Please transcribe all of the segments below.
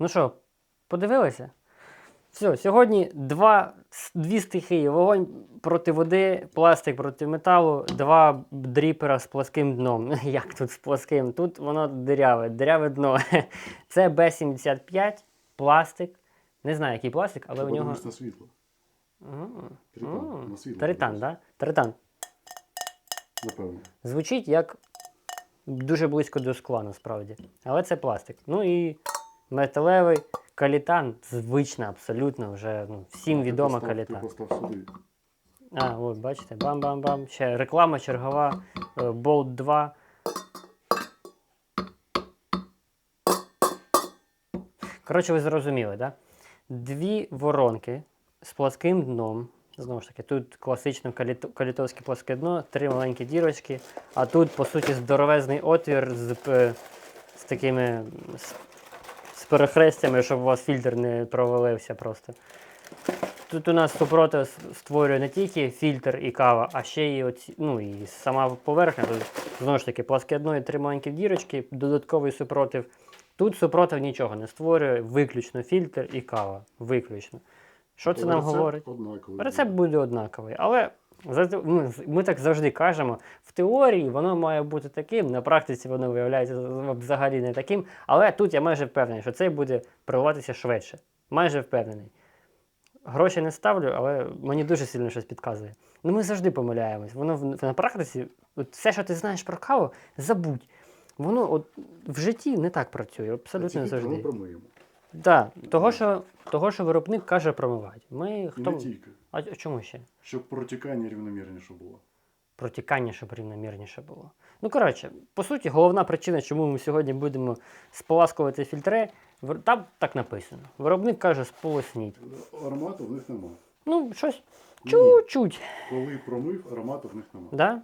Ну що, подивилися? Все, сьогодні два, дві стихії: вогонь проти води, пластик проти металу, два дріпера з плоским дном. Як тут з плоским? Тут воно диряве, диряве дно. Це Б-75, пластик. Не знаю, який пластик, але у нього. на світло. Тритан, так? Тритан. Напевно. Звучить як дуже близько до скла, насправді. Але це пластик. Ну і металевий калітан, звична абсолютно, вже ну, всім відома постав- каліта. Ти. А, от, бачите, бам-бам-бам. Ще реклама чергова, е, Bolt 2. Коротше, ви зрозуміли, так? Да? Дві воронки з плоским дном. Знову ж таки, тут класично калітовське плоске дно, три маленькі дірочки, а тут, по суті, здоровезний отвір з, з такими з перехрестями, щоб у вас фільтр не провалився просто. Тут у нас супротив створює не тільки фільтр і кава, а ще й оці, ну, і сама поверхня. Тут, знову ж таки, пласке дно і три маленькі дірочки, додатковий супротив. Тут супротив нічого не створює, виключно фільтр і кава. Виключно. Що це нам Рецепт говорить? Однаковий. Рецепт буде однаковий, але ми, ми так завжди кажемо. В теорії воно має бути таким, на практиці воно виявляється взагалі не таким. Але тут я майже впевнений, що це буде проливатися швидше. Майже впевнений. Гроші не ставлю, але мені дуже сильно щось підказує. Ну ми завжди помиляємось. Воно в, на практиці, от все, що ти знаєш про каву, забудь. Воно от в житті не так працює, абсолютно фільтри Ми завжди. промиємо. Так, того, що, того, що виробник каже промивати. Ми І хто. не тільки. А чому ще? Щоб протікання рівномірніше було. протікання, щоб рівномірніше було. Ну, коротше, по суті, головна причина, чому ми сьогодні будемо споласкувати фільтри, в- там так написано. Виробник каже, сполосніть. Аромату в них нема. Ну, щось чуть-чуть. Коли промив, аромату в них нема. Да?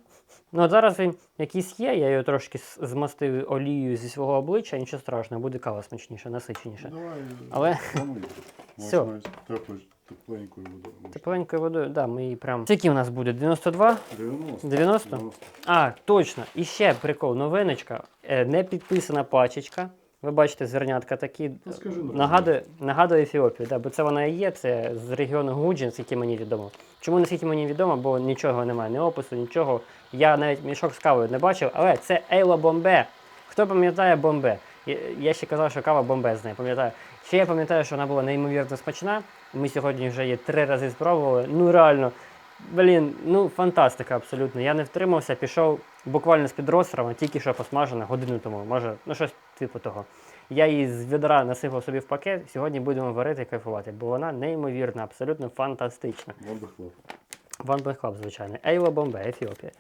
Ну, от зараз він якийсь є, я його трошки змастив олією зі свого обличчя, нічого страшного, буде кава смачніша, насиченіша. Давай. Але-. Всьо. Можна тепло- Тепленькою водою. Тепленькою водою, да, ми її прям. Скільки у нас буде? 92? 90. 90? А, точно. І ще прикол, новиночка. Е, Не підписана пачечка. Ви бачите, зернятка такі. Ну, ну, Нагадує, нагадує Ефіопію, да, бо це вона і є, це з регіону Гуджин, скільки мені відомо. Чому наскільки мені відомо, бо нічого немає, ні опису, нічого. Я навіть мішок з кавою не бачив, але це Ейла Бомбе. Хто пам'ятає Бомбе? Я, я ще казав, що кава бомбезна, я пам'ятаю. Ще я пам'ятаю, що вона була неймовірно смачна. Ми сьогодні вже її три рази спробували. Ну реально, блін, ну фантастика абсолютно. Я не втримався, пішов буквально з-під розстрава, тільки що посмажена годину тому, може, ну щось типу того. Я її з відра насипав собі в пакет. Сьогодні будемо варити і кайфувати, бо вона неймовірна, абсолютно фантастична. Вон би хлоп. Ван Бехлаб, звичайно. Ейла Бомбе, Ефіопія.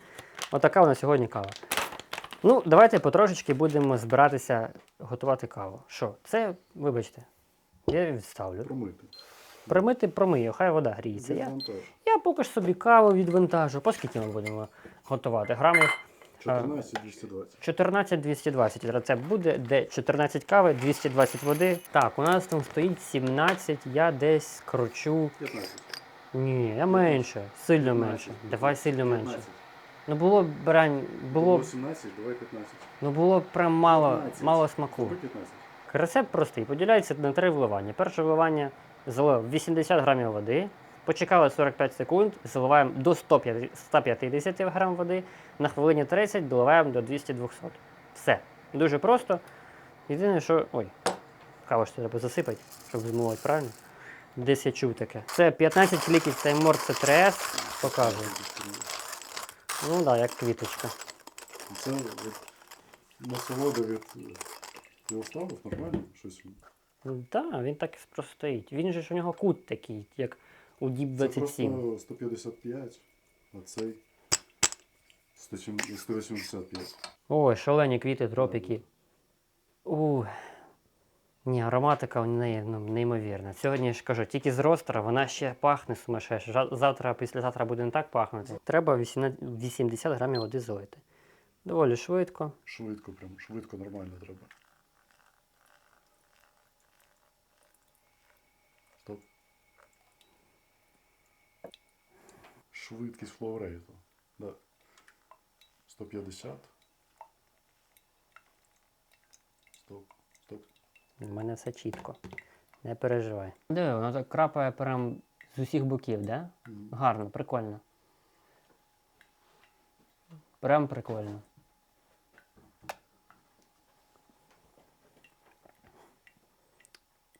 Отака у нас сьогодні кава. Ну, давайте потрошечки будемо збиратися готувати каву. Що? Це, вибачте, я відставлю. Промити. Примити промию, хай вода гріється. Я, я поки ж собі каву відвантажу. По скільки ми будемо готувати? Грамів 14 220. 14-220 рецепт буде, де 14 кави, 220 води. Так, у нас там стоїть 17, я десь кручу. 15. Ні, я менше, сильно 15. менше. Давай сильно менше. Ну було б брань, було, Було 17, давай 15. ну було б прям мало, 15. мало смаку. 15. Рецепт простий, поділяється на три вливання. Перше вливання залив 80 грамів води, почекали 45 секунд, заливаємо до 150 150 грам води, на хвилині 30 доливаємо до 200-200. Все. Дуже просто. Єдине, що. Ой, каву ж треба засипати, щоб змивати правильно. Десь я чув таке. Це 15 кліків Таймор C3S. Показую. Ну так, да, як квіточка. Це насолода від Філославов, нормально? Щось. Так, да, він так і просто стоїть. Він же ж у нього кут такий, як у Діп Це 27. просто 155, а цей 185. Ой, шалені квіти, тропіки. У. Ні, ароматика у неї ну, неймовірна. Сьогодні я ж кажу, тільки з ростера вона ще пахне сумасшедше. Завтра, післязавтра буде не так пахнути. Треба 80 грамів води залити. Доволі швидко. Швидко, прям, швидко, нормально треба. Стоп. Швидкість флоурейту. Да. 150. Стоп, стоп. У мене все чітко. Не переживай. Диви, воно так крапає прям з усіх боків, да? Мгм. Гарно, прикольно. Прям прикольно.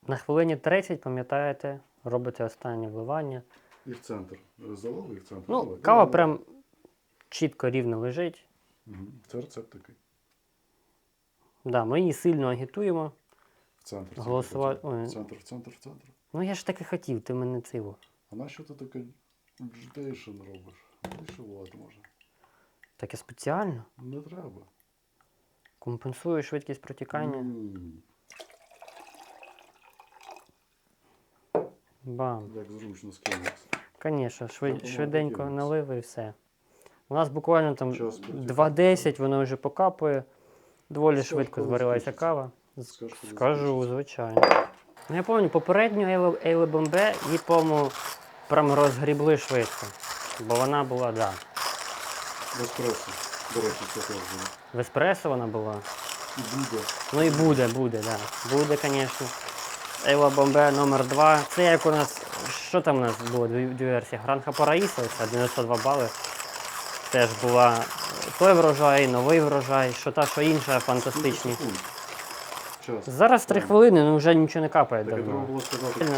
На хвилині 30, пам'ятаєте, робите останнє вливання. І в центр. Залили і в центр. Ну, Давай. кава прям чітко рівно лежить. Мгм. Це рецепт такий. Да, ми її сильно агітуємо. В центр. центр, Голосува- центр. ой. В центр, в центр, в центр. Ну я ж таки хотів, ти мене цього. А на що ти таке джитейшн робиш? Вишивати може. Таке спеціально. Не треба. Компенсую швидкість протікання. М, Бам. Як зручно скинеться. Звісно, швид, швиденько налив і все. У нас буквально там Час протікає. 2.10, воно вже покапує. Доволі Скажеш, швидко зварилася кава. Скажеш, Скажу, звичайно. Ну, я пам'ятаю, попередню Ейле, Бомбе її, по-моєму, прям розгрібли швидко. Бо вона була, да. В еспресо. До речі, це теж буде. В еспресо вона була. І буде. Ну і буде, буде, да. Буде, звісно. Ейла Бомбе номер 2 Це як у нас. Що там у нас було? Дві, дві версії. Гранха Параїса, оця 92 бали. Теж була той врожай, новий врожай, що та, що інша, фантастичні. Час. Зараз 3 хвилини, ну вже нічого не капає давно. було.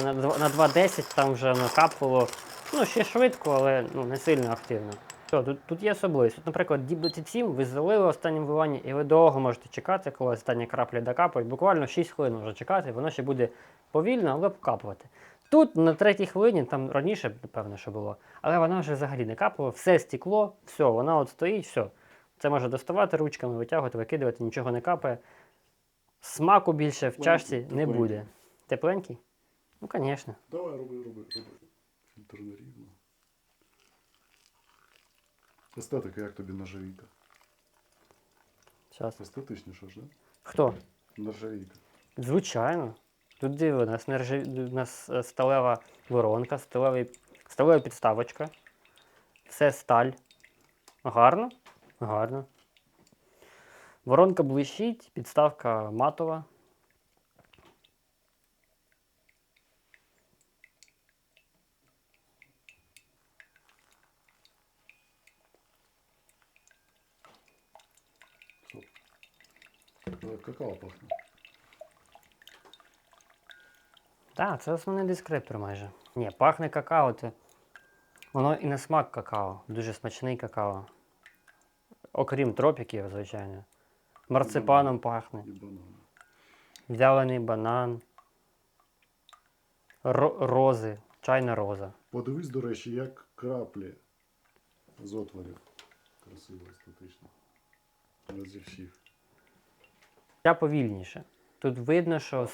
На, на, на 2.10 там вже накапувало. Ну, ще швидко, але ну, не сильно активно. Що, тут, тут є особливість. От, наприклад, Діб 7 ви залили останнім вливанні, і ви довго можете чекати, коли останні краплі докапають. Буквально 6 хвилин може чекати, воно ще буде повільно, але покапувати. Тут на третій хвилині, там раніше, напевно, що було, але вона вже взагалі не капала, все стекло, все, вона от стоїть, все. Це може доставати ручками, витягувати, викидувати, нічого не капає. Смаку більше в Тепленький, чашці не буде. Тепленький? Ну, звісно. Давай, роби, роби, роби. Фільтр Естетика, як тобі нержавійка? Зараз. Естетичніше ж, да? Хто? Нержавійка. Звичайно. Тут диви, у нас, нержаві... у нас е, сталева воронка, сталевий... сталева підставочка. Все сталь. Гарно? Гарно. Воронка блищить, підставка матова. Какао пахне. Так, це основний дескриптор майже. Ні, пахне какао. Це... Воно і на смак какао. Дуже смачний какао. Окрім тропіків, звичайно. Марципаном пахне. І. Вялений банан. Ро- рози. Чайна роза. Подивись, до речі, як краплі з отворів. Красиво, естетично. Не Ця повільніше. Тут видно, що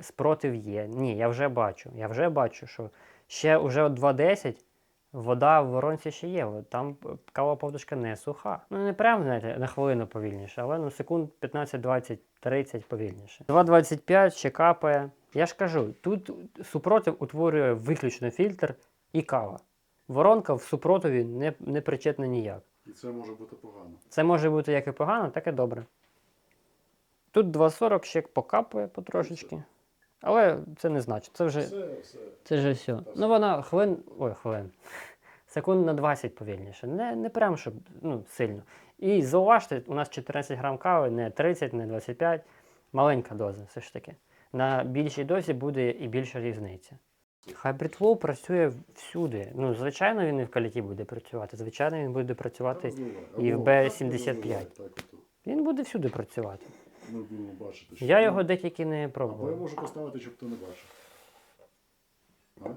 спротив є. Ні, я вже бачу. Я вже бачу, що ще уже от 2.10 вода в воронці ще є. Там кава повдушка не суха. Ну не прям, знаєте, на хвилину повільніше, але ну секунд 15, 20, 30 повільніше. 2.25 ще капає. Я ж кажу, тут супротив утворює виключно фільтр і кава. Воронка в супротиві не, не причетна ніяк. І це може бути погано. Це може бути як і погано, так і добре. Тут 2.40 ще покапує потрошечки. Але це не значить. Це вже, Все, все. це вже все. Ну вона хвилин. Ой, хвилин. Секунд на 20 повільніше. Не, не прям щоб ну, сильно. І зауважте, у нас 14 грам кави, не 30, не 25. Маленька доза, все ж таки. На більшій дозі буде і більша різниця. Hybrid Flow працює всюди. Ну, звичайно, він і в каліті буде працювати. Звичайно, він буде працювати. І в Або B75. так, розливай, Так, ото. Він буде всюди працювати. Ми будемо бачити. що Я його декілька не Або я пробував. можу поставити, щоб ти не бачив.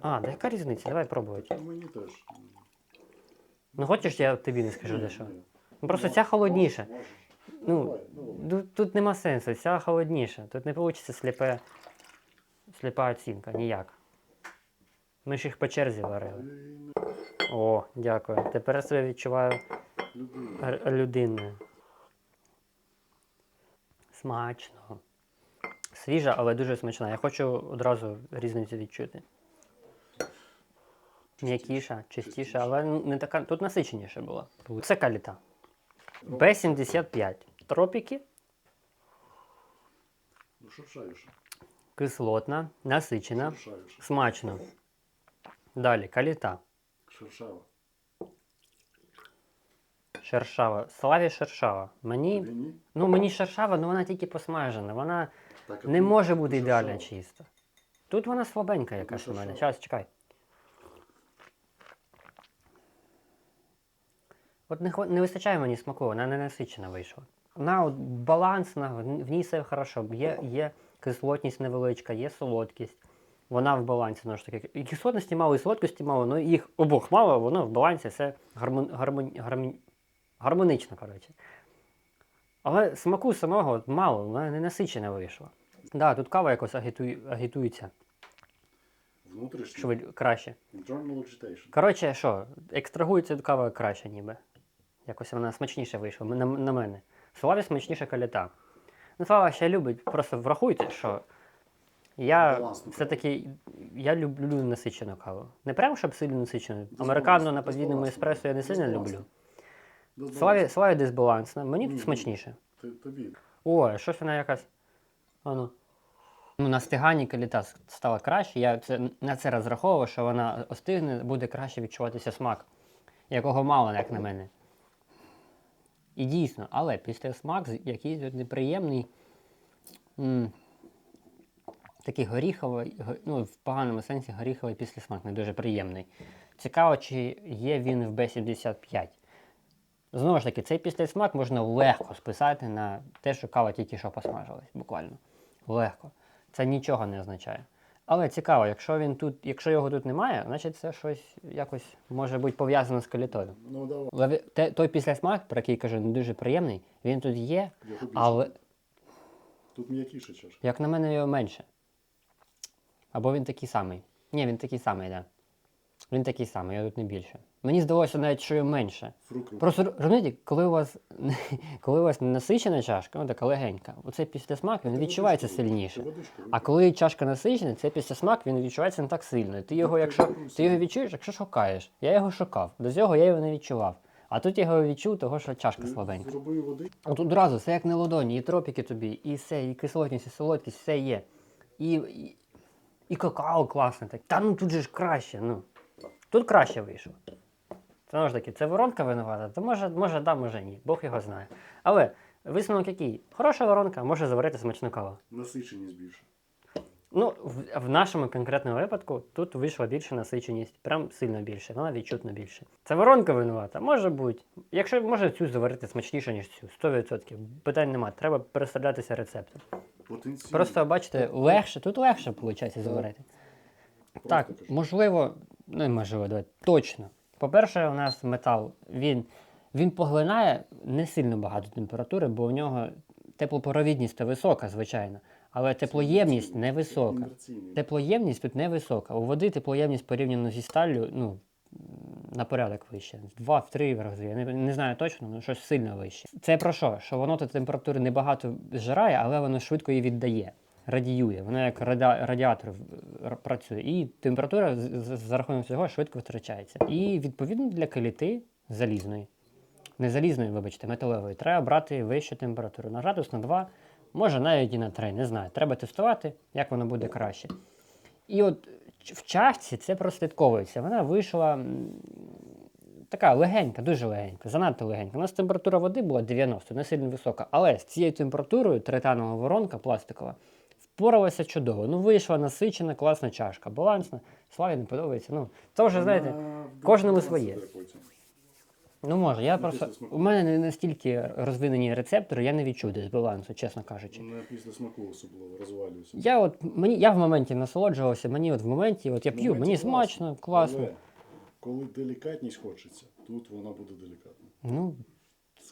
А, да яка різниця? Давай пробувати. Так, мені теж. Ну хочеш, я тобі не скажу Ні, де що. ні. Ну просто ця холодніша. можеш. Ну, Давай, давай. Тут, тут нема сенсу, ця холодніша. Тут не вийде сліпе, сліпа оцінка, ніяк. Ми ж їх по черзі варили. О, дякую. Тепер я себе відчуваю Людина. р- людиною. Смачно. Свіжа, але дуже смачна. Я хочу одразу різницю відчути. М'якіша, чистіша, але не така. Тут насиченіше було. Це каліта. Б75. Тропіки. Ну, кислотна, насичена, смачно. Далі каліта. Шершава. Шершава. Славі шершава. Мені, Тобі ні? ну мені шершава, але вона тільки посмажена. Вона Так, а не тут може бути шершава. ідеально чиста. Тут вона слабенька якась у мене. шершава. Зараз, чекай. От не, хва- не вистачає мені смаку, вона не насичена вийшла. Вона от балансна, в в ній все хорошо. Є, є кислотність невеличка, є солодкість. Вона в балансі, знову ж таки. І кислотності мало, і солодкості мало, ну їх обох мало, воно в балансі все гармон, гармон, гармон, гармонично, коротше. Але смаку самого мало, вона не насичена вийшла. Так, да, тут кава якось агітує, агітується, Внутрішній. швид, краще. Internal agitation. Коротше, що, екстрагується кава краще ніби. Якось вона смачніше вийшла на, на мене. Славі смачніша каліта. Ну, Слава ще любить, просто врахуйте, що я все-таки я люблю насичену каву. Не прям, щоб сильно насичену. Американо на подвійному еспресо я не сильно люблю. Дисбаланс. Славі, Славі дисбалансна, мені тут ні. смачніше. Ти- Тобі. О, щось вона якась. Ану. Ну, на стиганні каліта с- стала краще. Я це, на це розраховував, що вона остигне, буде краще відчуватися смак, якого мало, як на мене. І дійсно, але після смак якийсь от неприємний. м, такий горіховий, го- ну, в поганому сенсі горіховий післясмак, не дуже приємний. Цікаво, чи є він в Б75. Знову ж таки, цей післясмак можна легко списати на те, що кава тільки що посмажилась, буквально. Легко. Це нічого не означає. Але цікаво, якщо він тут, якщо його тут немає, значить це щось якось може бути пов'язано з калітою. Ну, давай. Те, той післясмак, про який я кажу, не дуже приємний, він тут є, Його більше. але Тут м'якіше чашка. як на мене його менше. Або він такий самий. Ні, він такий самий, так. Да. Він такий самий, його тут не більше. Мені здалося навіть, що його менше. Фрукт. Просто розумієте, коли у вас коли у вас насичена чашка, ну така легенька, оцей післясмак він відчувається сильніше. А коли чашка насичена, цей післясмак він відчувається не так сильно. Ти його, якщо ти його відчуєш, якщо шукаєш. Я його шукав. До цього я його не відчував. А тут я його відчув, того що чашка слабенька. От одразу все як на ладоні, і тропіки тобі, і все, і кислотність, і солодкість, все є. І, і, і какао класне. Так. Та ну тут же ж краще. Ну. Тут краще вийшло. Знову ж таки, це воронка винувата, то може, може да, може ні. Бог його знає. Але висновок який? Хороша воронка може заварити смачну каву. Насиченість більше. Ну, в, в нашому конкретному випадку тут вийшла більша насиченість, прям сильно більше, вона відчутно більше. Це воронка винувата, може бути. Якщо може цю заварити смачніше, ніж цю, 100%. Питань немає, треба переставлятися рецептом. Потенційно. Просто бачите, легше, тут легше виходить заварити. Просто Так, кажу. можливо, ну можливо, давай, точно. По-перше, у нас метал, він, він поглинає не сильно багато температури, бо у нього теплопровідність то висока, звичайно, але теплоємність невисока. Теплоємність тут невисока. У води теплоємність порівняно зі сталлю, ну, на порядок вище. Два, в три рази. Я не, не знаю точно, але щось сильно вище. Це про що? Що воно тут температури небагато зжирає, але воно швидко її віддає. Радіює, воно як радіатор працює. І температура за рахунок цього швидко втрачається. І відповідно для каліти залізної, не залізної, вибачте, металевої, треба брати вищу температуру. На градус на 2, може навіть і на 3, не знаю. Треба тестувати, як воно буде краще. І от в чашці це прослідковується. Вона вийшла така легенька, дуже легенька, занадто легенька. У нас температура води була 90, не сильно висока. Але з цією температурою тританова воронка пластикова впоралася чудово. Ну, вийшла насичена, класна чашка, балансна. Славі не подобається. Ну, це вже, знаєте, кожному своє. ну може. Я Ну, просто. У мене не настільки розвинені рецептори, я не відчув дисбалансу, чесно кажучи. Не після смаку особливо розвалюється. Я от мені я в моменті насолоджувався, мені от в моменті, от я п'ю, мені смачно, класно. Але коли делікатність хочеться, тут вона буде делікатна. Ну,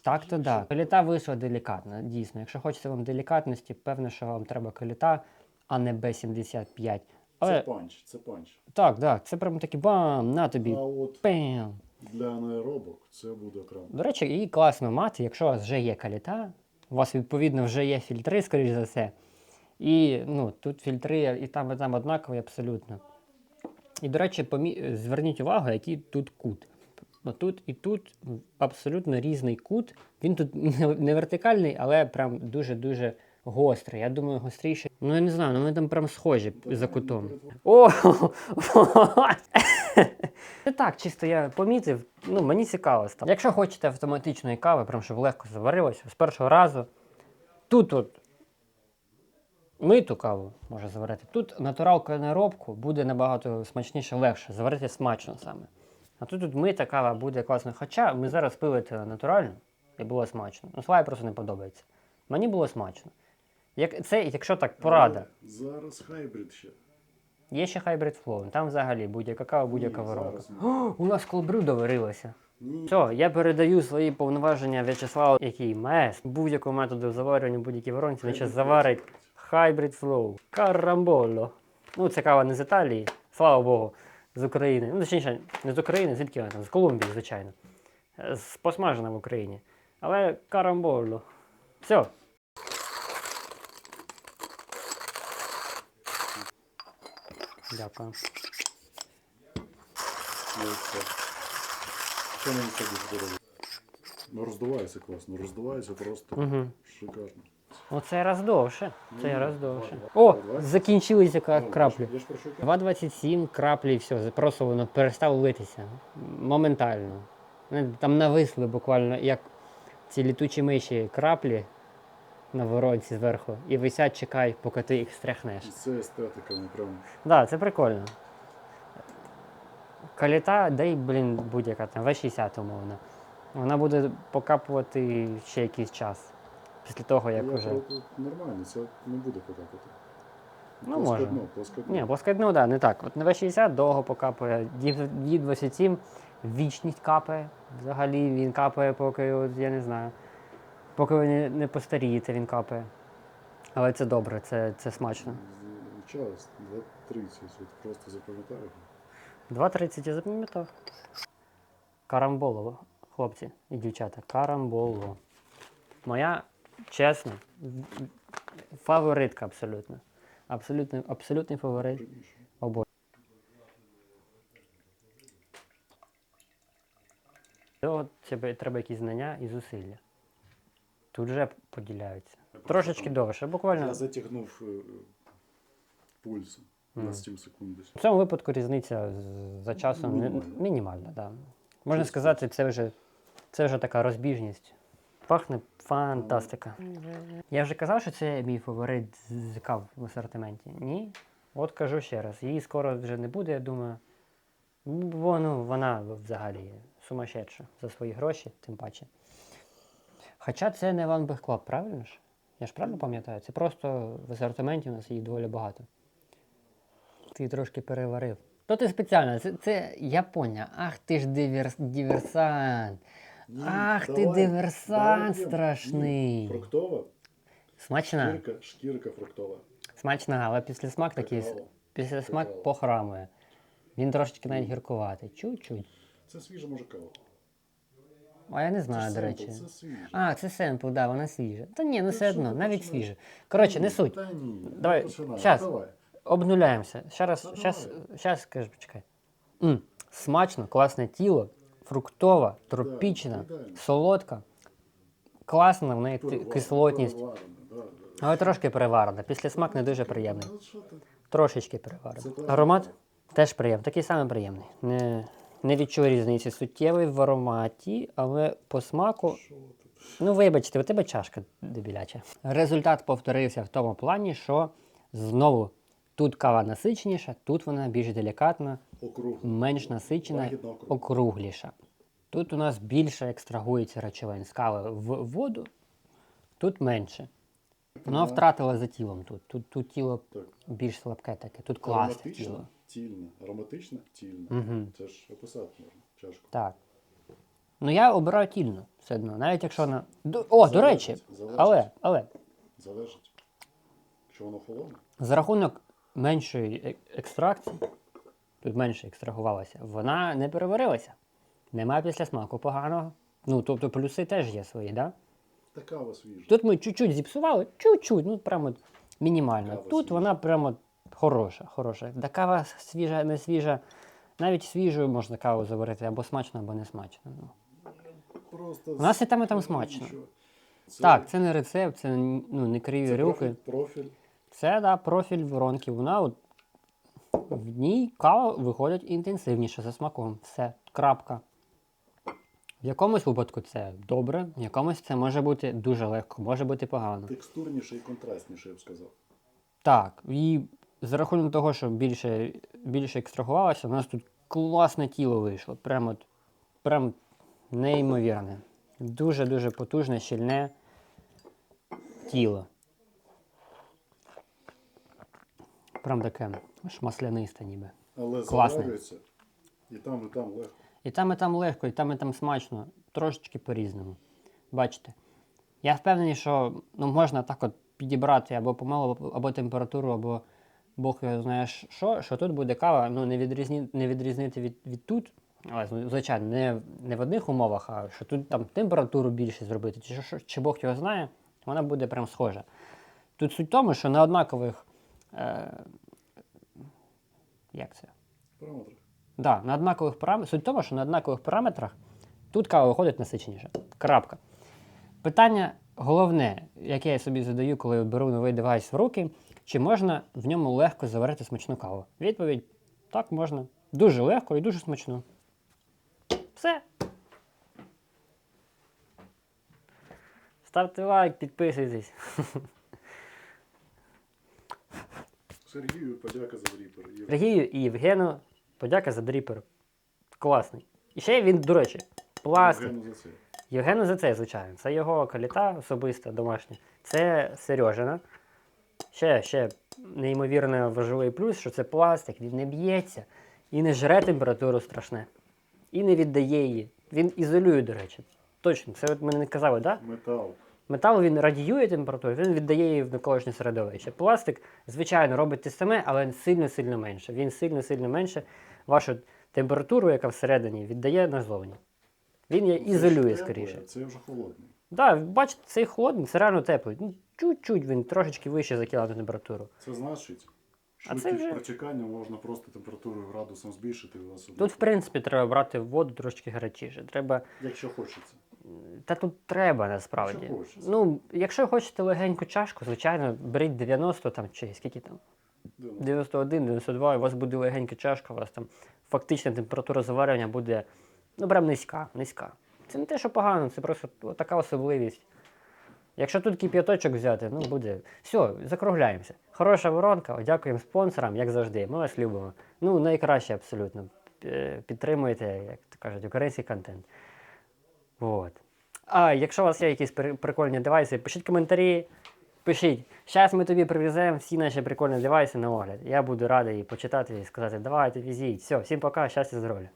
так то да. Каліта вийшла делікатна, дійсно. Якщо хочеться вам делікатності, певно, що вам треба каліта, а не Б75. Це панч, це панч. так, так, це прям такий бам, на тобі. А от Пем. для анаеробок це буде окремо. До речі, її класно мати, якщо у вас вже є каліта, у вас відповідно вже є фільтри, скоріш за все. І ну, тут фільтри і там, і там однакові абсолютно. І, до речі, помі... зверніть увагу, який тут кут. Тут і тут абсолютно різний кут. Він тут не- вертикальний, але прям дуже-дуже гострий. Я думаю, гостріший. Ну я не знаю, ну ми там прям схожі за кутом. О! Це так, чисто я помітив. Ну, мені цікаво стало. Якщо хочете автоматичної кави, прям щоб легко заварилося, з першого разу. Тут от миту каву може заварити. Тут натуралка на робку буде набагато смачніше, легше. Заварити смачно саме. А тут, тут мита кава буде класно. Хоча ми зараз пили це натурально і було смачно. Ну, Славі просто не подобається. Мені було смачно. Як, це, якщо так, порада. Але Зараз хайбрид ще. Є ще Hybrid Flow, там взагалі будь-яка кава, будь-яка воронка. О, у нас колбрю доварилося. Ні. Все, я передаю свої повноваження В'ячеславу, який має будь-якого методу заварювання будь-якій воронці, значить заварить Hybrid Flow. Карамболо. Ну, це кава не з Італії, слава Богу, з України. Ну, точніше, не з України, звідки вона там? З Колумбії, звичайно. Е, З посмажена в Україні. Але карамболо. Все. Дякую. Ну. Що мені це дуже? Ну роздувається класно, роздувається просто Угу. шикарно. Оце раз довше. Це Ну, раз довше. О, закінчилися Ну, краплі. Я ж про що кажу. 2,27 краплі і все, просто воно перестало литися. Моментально. Там нависли буквально, як ці літучі миші краплі на воронці зверху і висять, чекають, поки ти їх стряхнеш. Це естетика, ну прям. Так, це прикольно. Каліта, да й, блін, будь-яка там, В60 умовно. Вона буде покапувати ще якийсь час. Після того, як вже. нормально, це не буде потакати. Ну, може. Ні, плоскодно, да, не так. От на В60 довго покапує. Дід 27 вічність капає. Взагалі він капає, поки, от, я не знаю, поки ви не, не постарієте, він капає. Але це добре, це, це смачно. Час 2.30, от просто запам'ятаю. 2.30 я запам'ятав. Карамболово, хлопці і дівчата. Карамболо. Моя чесна в- фаворитка абсолютно. Абсолютно, абсолютний фаворит. Обоє. Цього тебе треба якісь знання і зусилля. Тут вже поділяються. Трошечки довше, буквально. Я затягнув е, пульс Мгм. на 7 секунд. В цьому випадку різниця за часом Мінімальна. мінімальна. Да. Можна сказати, це вже, це вже така розбіжність. Пахне фантастика. Я вже казав, що це мій фаворит з кав в асортименті. Ні? От кажу ще раз. Її скоро вже не буде, я думаю. Бо ну, вона взагалі сумасшедша за свої гроші, тим паче. Хоча це не Ван Club, правильно ж? Я ж правильно пам'ятаю? Це просто в асортименті у нас їх доволі багато. Ти трошки переварив. То ти спеціально, це, це Японія. Ах ти ж диверс, диверсант. Ні, Ах ти диверсант давай, страшний. Ні, Фруктова, Смачна? шкірка, шкірка фруктова. Смачна, але після смак такий. Після смак похрамує. Він трошечки навіть гіркуватий. Чуть-чуть. Це свіжа може кава. А я не знаю, ж до семпл, речі. Це свіже. А, це семпл, да, вона свіжа. Та ні, ну все одно, навіть свіжа. Коротше, не суть. Та ні, Давай, щас. Давай. Обнуляємося. Ще раз, щас, щас скажи, почекай. М, смачно, класне тіло, фруктова, тропічна, солодка. Класна в неї кислотність. Але трошки переварена. Після смак не дуже приємний. Ну? Трошечки переварений. Аромат теж приємний, такий самий приємний. Не, не відчув різниці суттєвої в ароматі, але по смаку. Ну, вибачте, у тебе чашка дебіляча. Результат повторився в тому плані, що знову тут кава насиченіша, тут вона більш делікатна, Округло. менш насичена, округліша. Тут у нас більше екстрагується речовин з кави в воду, тут менше. Вона Да. втратила за тілом тут. Тут, тут тіло Так. більш слабке таке, тут класне тіло. Ароматична, тільна. Ароматична, тільна. Мгм. Це ж описати можна. Чашку. Так. Ну я обираю тільну все одно, навіть якщо вона. О, до речі, Залежить, залежить. але, але Залежить. Якщо воно холодне, за рахунок меншої е- екстракції, тут менше екстрагувалося, вона не переварилася. Немає після смаку поганого. Ну, тобто плюси теж є свої, да? та кава свіжа. Тут ми чуть-чуть зіпсували, чуть-чуть, ну прямо мінімально. Кава Тут свіжа. вона прямо хороша, хороша. Да кава свіжа, не свіжа. Навіть свіжою можна каву заварити або смачно, або не смачно. Ну. Просто У нас і там, і там смачно. Це Так, це не рецепт, це ну, не криві це рюки. профіль, профіль. Це да, профіль воронки. Вона от, в ній кава виходить інтенсивніше за смаком. Все, крапка. В якомусь випадку це добре, в якомусь це може бути дуже легко, може бути погано. Текстурніше і контрастніше, я б сказав. Так, і за рахунок того, що більше, більше екстрагувалося, у нас тут класне тіло вийшло. Прям от, прям неймовірне. Дуже-дуже потужне, щільне тіло. Прям таке аж маслянисте ніби. Але заварюється і там, і там легко. І там, і там легко, і там, і там смачно. Трошечки по-різному. Бачите? Я впевнений, що ну, можна так от підібрати або помилу, або, температуру, або Бог його знає що, що тут буде кава, ну не, відрізні, не відрізнити від, від тут. Але, звичайно, не, не в одних умовах, а що тут там температуру більше зробити, чи, що, чи Бог його знає, вона буде прям схожа. Тут суть в тому, що на однакових. Е, як це? Параметри. Да, на однакових параметрах. Суть в тому, що на однакових параметрах тут кава виходить насиченіше. Крапка. Питання головне, яке я собі задаю, коли беру новий девайс в руки, чи можна в ньому легко заварити смачну каву? Відповідь: так, можна. Дуже легко і дуже смачно. Все. Ставте лайк, підписуйтесь. Сергію, подяка за дріпер. Сергію і Євгену, подяка за дріпер. Класний. І ще він, до речі, пластик. Євгену за це. Євгену за це, звичайно. Це його каліта особиста, домашня. Це Сережина. Ще, ще неймовірно важливий плюс, що це пластик, він не б'ється і не жре температуру страшне. І не віддає її. Він ізолює, до речі. Точно, це от мене не казали, так? Да? Метал. Метал він радіює температуру, він віддає її в навколишнє середовище. Пластик, звичайно, робить те саме, але сильно-сильно менше. Він сильно-сильно менше вашу температуру, яка всередині, віддає назовні. Він її ізолює скоріше. Це вже холодний. Так, да, бачите, цей холодний, це реально теплий. Ну, чуть-чуть він трошечки вище за кіловатну температуру. Це значить, А це вже- протікання можна просто температурою градусом збільшити. У вас Тут, в принципі, треба брати воду трошки гарячіше. Треба. Якщо хочеться. Та тут треба насправді. Ну, якщо хочете легеньку чашку, звичайно, беріть 90 там чи скільки там. 91, 92, у вас буде легенька чашка, у вас там фактична температура заварювання буде ну, прям низька, низька. Це не те, що погано, це просто така особливість. Якщо тут кип'яточок взяти, ну буде. Все, закругляємося. Хороша воронка, дякуємо спонсорам, як завжди. Ми вас любимо. Ну, найкраще абсолютно. Е, Підтримуєте, як то кажуть, український контент. От. А якщо у вас є якісь прикольні девайси, пишіть коментарі. Пишіть. Зараз ми тобі привеземо всі наші прикольні девайси на огляд. Я буду радий почитати і сказати, давайте візіть. Все, всім пока, щастя, здоров'я.